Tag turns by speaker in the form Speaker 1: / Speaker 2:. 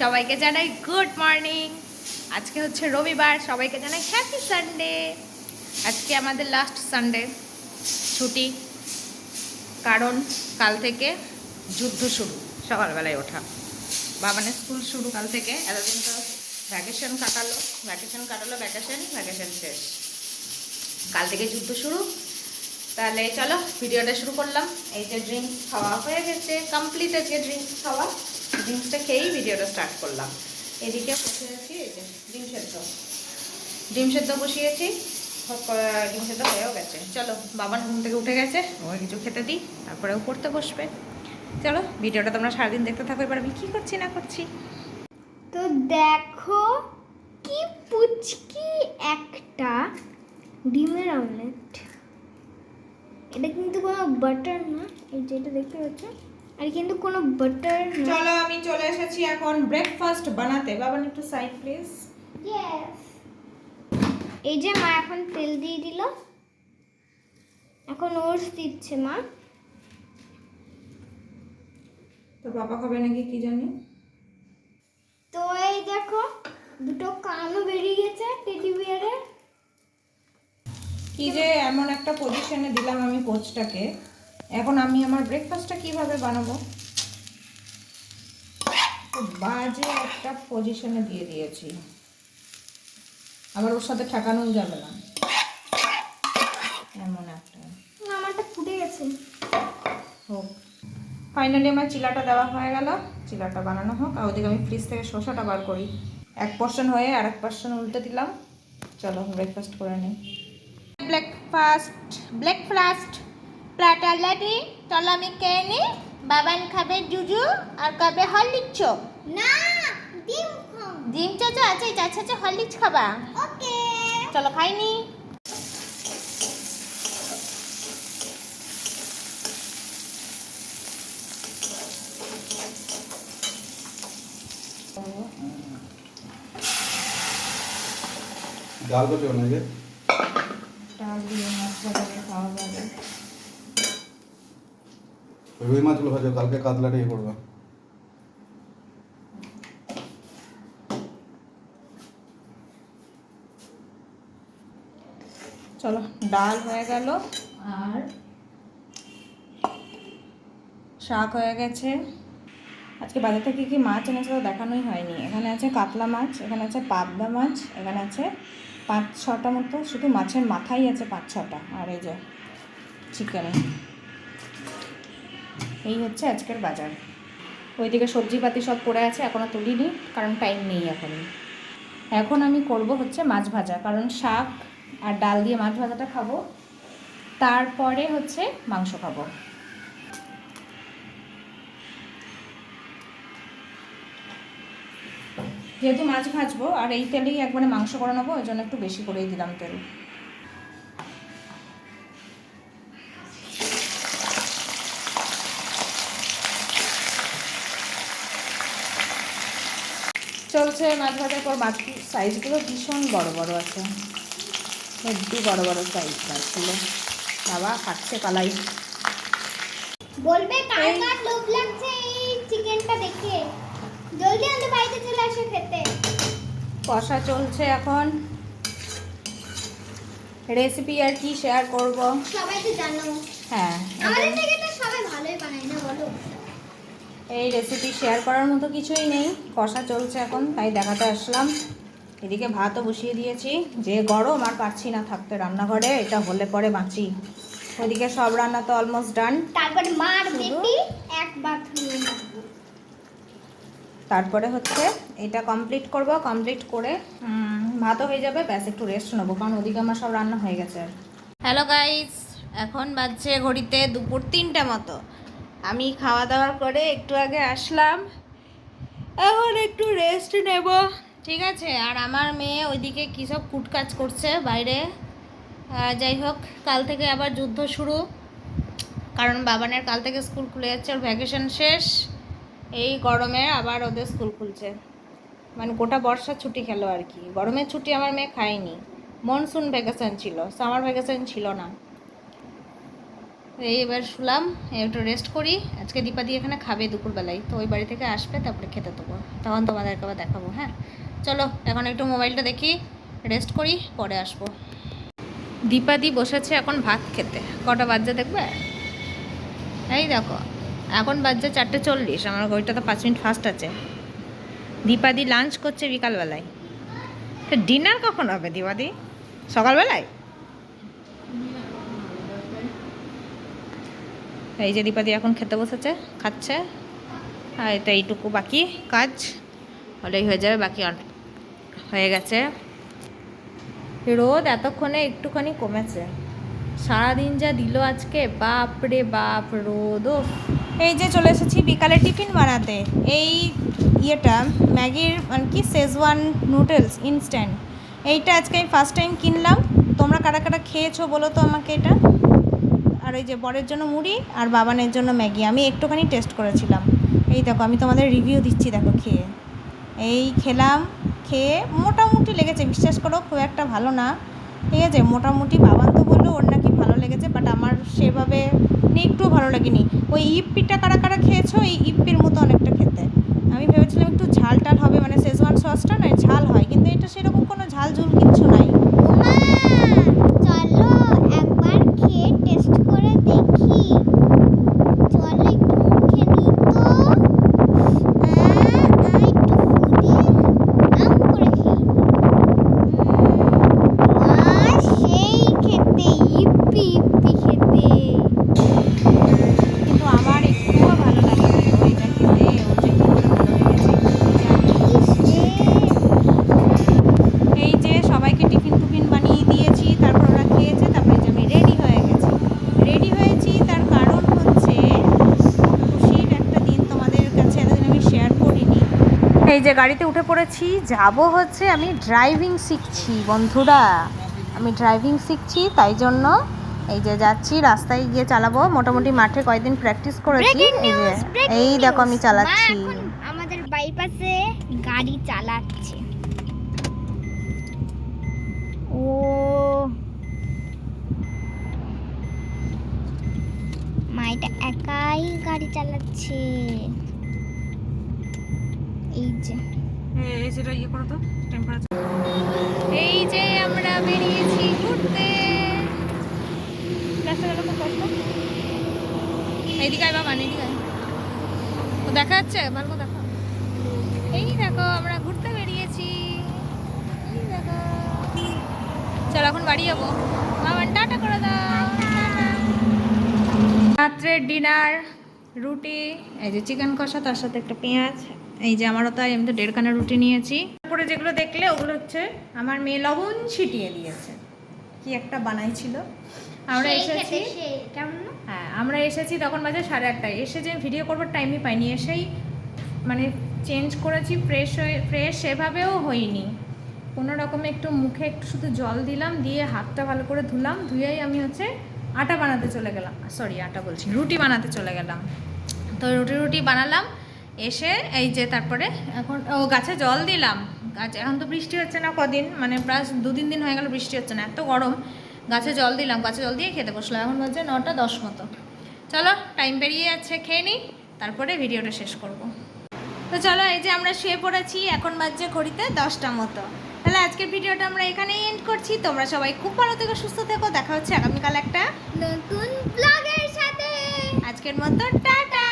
Speaker 1: সবাইকে জানাই good morning. আজকে হচ্ছে রবিবার, সবাইকে জানাই হ্যাপি সানডে আজকে আমাদের লাস্ট সানডে ছুটি। কারণ কাল থেকে যুদ্ধ শুরু, সকালবেলায় ওঠা। বাবানের স্কুল শুরু কাল থেকে, এতদিন তো ভ্যাকেশন কাটালো ভ্যাকেশন কাটালো ভ্যাকেশন ভ্যাকেশন শেষ। কাল থেকে যুদ্ধ শুরু। তাহলে চলো ভিডিওটা শুরু করলাম। এই যে ড্রিঙ্কস খাওয়া হয়ে গেছে কমপ্লিট আজকে ড্রিঙ্কস খাওয়া। ড্রিঙ্কসটা খেয়েই ভিডিওটা স্টার্ট করলাম। এদিকে বসিয়েছি ডিম সেদ্ধ। ডিম সেদ্ধ বসিয়েছি ডিম সেদ্ধ হয়েও গেছে। চলো, বাবার ঘুম থেকে উঠে গেছে, ওকে কিছু খেতে দিই, তারপরে ও পড়তে বসবে। চলো, ভিডিওটা তোমরা সারাদিন দেখতে থাকো, এবার আমি কী করছি, না করছি?
Speaker 2: তো দেখো, কি পুচকি একটা ডিমের অমলেট এটা কিন্তু কোনো বাটার না, এই যেটা দেখতে পাচ্ছ? আর কিন্তু কোনো বাটার না।
Speaker 1: চলো আমি চলে এসেছি এখন ব্রেকফাস্ট বানাতে। বাবান একটু সাইড প্লিজ.
Speaker 2: এই যে মা এখন তেল দিয়ে দিল। এখন ওটস দিচ্ছে মা।
Speaker 1: তো বাবা খাবে নাকি কি জানি?
Speaker 2: তো এই দেখো দুটো কানও বেরিয়ে গেছে টেডি বিয়ারের
Speaker 1: কি যে এমন একটা পজিশনে দিলাম আমি কোচটাকে। এখন আমি আমার ব্রেকফাস্টটা কীভাবে বানাবো? খুব বাজে একটা পজিশনে দিয়ে দিয়েছি। আবার ওর সাথে ঠেকানোও যাবে না। এমন একটা।
Speaker 2: আমারটা ফুটে গেছে।
Speaker 1: হোক। ফাইনালি আমার চিলাটা দেওয়া হয়ে গেল। চিলাটা বানানো হোক। আর ওদিকে আমি ফ্রিজ থেকে শসাটা বার করি। এক পার্সেন্ট হয়ে আর এক পার্সন উল্টে দিলাম। চলো ব্রেকফাস্ট করে নিই। ব্রেকফাস্ট ব্রেকফাস্ট আমি খেয়ে নিই বাবান খাবে জুজু আর খাবে হরলিক্স
Speaker 2: না ডিম
Speaker 1: ডিম চাচা আছে চাচা আছে হরলিক্স খাবা।
Speaker 2: ওকে।
Speaker 1: চলো খাইনি
Speaker 3: ডাল করছ নাকি
Speaker 1: ডাল দিয়ে মাছ ভাজা দিয়ে খাওয়া যাবে
Speaker 3: রুই মাছগুলো ভাজো কালকে কাতলাটা ইয়ে করবে।
Speaker 1: চলো ডাল হয়ে গেল। আর? শাক হয়ে গেছে। আজকে বাজার থেকে কি মাছ এনেছে তো দেখানোই হয়নি। এখানে আছে কাতলা মাছ এখানে আছে পাবদা মাছ এখানে আছে পাঁচ ছটা মতো শুধু মাছের মাথাই আছে পাঁচ ছটা। আর এই যে চিকেন এই হচ্ছে আজকের বাজার। ওইদিকে সবজিপাতি সব পড়ে আছে এখনও তুলিনি, কারণ টাইম নেই এখন এখন আমি করব হচ্ছে মাছ ভাজা, কারণ শাক আর ডাল দিয়ে মাছ ভাজাটা খাব। তারপরে হচ্ছে মাংস খাব। যেহেতু মাছ ভাজবো, আর এই তেলেই একবারে মাংস করে নেব, ওই জন্য একটু বেশি করেই দিলাম তেল। চলছে মাছ ভাজার পর বাকি সাইজগুলো ভীষণ বড় বড় আছে। হেব্বি বড় বড় সাইজ মাছগুলো বাবা খাচ্ছে কালাই
Speaker 2: বলবে কার কার লোভ লাগছে এই চিকেনটা দেখে? জলদি আমাদের বাড়িতে চলে আসে খেতে।
Speaker 1: কষা চলছে এখন। রেসিপি আর কি শেয়ার করব?
Speaker 2: সবাই তো জানো।
Speaker 1: হ্যাঁ
Speaker 2: আমাদের থেকে তো সবাই ভালোই বানায় না বলো
Speaker 1: এই রেসিপি শেয়ার করার মতো কিছুই নেই। কষা চলছে এখন তাই দেখাতে আসলাম। এদিকে ভাতও বসিয়ে দিয়েছি। যে গরম আর পারছি না থাকতে রান্নাঘরে এটা হলে পরে বাঁচি। ওইদিকে সব রান্না তো অলমোস্ট ডান
Speaker 2: তারপরে মার বেটি এক বাথরুমে
Speaker 1: তারপরে হচ্ছে এটা কমপ্লিট করব কমপ্লিট করে ভাতও হয়ে যাবে ব্যাস একটু রেস্ট নেব কারণ ওদিকে আমার সব রান্না হয়ে গেছে। হ্যালো গাইস এখন বাজছে ঘড়িতে দুপুর তিনটে মতো। আমি খাওয়া দাওয়া করে একটু আগে আসলাম। এখন একটু রেস্ট নেব, ঠিক আছে? আর আমার মেয়ে ওইদিকে কী সব কুটকাজ করছে বাইরে? যাই হোক, কাল থেকে আবার যুদ্ধ শুরু। কারণ বাবানের কাল থেকে স্কুল খুলে যাচ্ছে, ওর ভ্যাকেশন শেষ। এই গরমে আবার ওদের স্কুল খুলছে। মানে গোটা বর্ষার ছুটি খেলো আর কি। গরমের ছুটি আমার মেয়ে খায়নি। মনসুন ভ্যাকেশন ছিল সামার ভ্যাকেশন ছিল না। এই এবার শুলাম একটু রেস্ট করি। আজকে দীপা দিয়ে এখানে খাবে দুপুরবেলায়, তো ওই বাড়ি থেকে আসবে, তারপরে খেতে দেবো। তখন তোমাদেরকে আবার দেখাবো হ্যাঁ? চলো, এখন একটু মোবাইলটা দেখি রেস্ট করি, পরে আসব। দীপাদি বসেছে এখন ভাত খেতে। কটা বাজছে দেখবে? এই দেখো, এখন বাজছে চারটে চল্লিশ, আমার ঘড়িটা তো পাঁচ মিনিট ফাস্ট আছে। দীপাদি লাঞ্চ করছে বিকালবেলায়। তো ডিনার কখন হবে দীপাদি সকালবেলায়? এই যে দীপাদি এখন খেতে বসেছে, খাচ্ছে। আর এটা এইটুকু বাকি কাজ। হলেই হয়ে যাবে, বাকি হয়ে গেছে। রোদ এতক্ষণে একটুখানি কমেছে। সারাদিন যা দিল আজকে, বাপ রে বাপ, রোদ এই যে চলে এসেছি বিকালে টিফিন বানাতে। এই ইয়েটা, ম্যাগির মানে কি শেজওয়ান নুডলস ইনস্ট্যান্ট এইটা আজকে আমি ফার্স্ট টাইম কিনলাম। তোমরা কারা কারা খেয়েছো বলো তো আমাকে এটা? ওই যে বরের জন্য মুড়ি আর বাবানের জন্য ম্যাগি। আমি একটুখানি টেস্ট করেছিলাম। এই দেখো, আমি তোমাদের রিভিউ দিচ্ছি, দেখো খেয়ে। এই খেলাম, খেয়ে মোটামুটি লেগেছে, বিশ্বাস করো, খুব একটা ভালো না। ঠিক আছে, মোটামুটি বাবান তো বলল ওর নাকি ভালো লেগেছে বাট আমার সেভাবে একটু ভালো লাগেনি। ওই ইপ্পিটা কারা কারা খেয়েছো? এই ইপ্পির মতো অনেকটা খেতে। আমি ভেবেছিলাম একটু ঝাল টাল হবে মানে শেজওয়ান সসটা নয়, ঝাল হয়, কিন্তু এটা সেরকম কোনো ঝাল ঝুল কিচ্ছু নাই। এই যে গাড়িতে উঠে পড়েছি যাব হচ্ছে আমি ড্রাইভিং শিখছি বন্ধুরা। আমি ড্রাইভিং শিখছি তাই জন্য এই যে যাচ্ছি রাস্তায় গিয়ে চালাবো। মোটামুটি মাঠে কয়েকদিন প্র্যাকটিস করেছি এই যে এই দেখো আমি চালাচ্ছি।
Speaker 2: আমাদের বাইপাসে গাড়ি চালাচ্ছে। ও। মাইটা একাই গাড়ি চালাচ্ছে। এই যে।
Speaker 1: এই যে আমরা বেরিয়েছি ঘুরতে। আয় বাবা দেখা যাচ্ছে? ভালো দেখো। এই দেখো, আমরা ঘুরতে বেরিয়েছি। এই দেখো। চলো, এখন বাড়ি যাব। বাবা, টাটা করে দাও। রাত্রের ডিনার, রুটি, এই যে চিকেন কষা, তার সাথে একটা পেঁয়াজ এই যে আমারও তাই আমি তো দেড়খানা রুটি নিয়েছি। তারপরে যেগুলো দেখলে ওগুলো হচ্ছে আমার মেয়ে লবণ ছিটিয়ে দিয়েছে। কি একটা বানাইছিল। আমরা এসেছি।
Speaker 2: কেমন?
Speaker 1: হ্যাঁ আমরা এসেছি তখন বাজে সাড়ে আটটায়। এসে যে ভিডিও করবার টাইমই পাইনি। এসেই মানে চেঞ্জ করেছি ফ্রেশ হয়ে ফ্রেশ সেভাবেও হইনি কোনো রকমে একটু মুখে একটু শুধু জল দিলাম দিয়ে হাতটা ভালো করে ধুলাম ধুয়েই আমি হচ্ছে আটা বানাতে চলে গেলাম। সরি আটা বলছি রুটি বানাতে চলে গেলাম। তো রুটি রুটি বানালাম এসে এই যে তারপরে এখন ও গাছে জল দিলাম। গাছ এখন তো বৃষ্টি হচ্ছে না কদিন মানে প্রায় দু তিন দিন হয়ে গেল বৃষ্টি হচ্ছে না এত গরম। গাছে জল দিলাম গাছে জল দিয়ে খেতে বসলাম এখন বাজে নটা দশ মতো। চলো টাইম পেরিয়ে যাচ্ছে খেয়ে নিই তারপরে ভিডিওটা শেষ করব। তো চলো এই যে আমরা শুয়ে পড়েছি এখন বাজছে ঘড়িতে দশটা মতো। তাহলে আজকের ভিডিওটা আমরা এখানেই এন্ড করছি। তোমরা সবাই খুব ভালো থেকো সুস্থ থেকো দেখা হচ্ছে আগামীকাল একটা
Speaker 2: নতুন ব্লগের সাথে।
Speaker 1: আজকের মতো টাটা!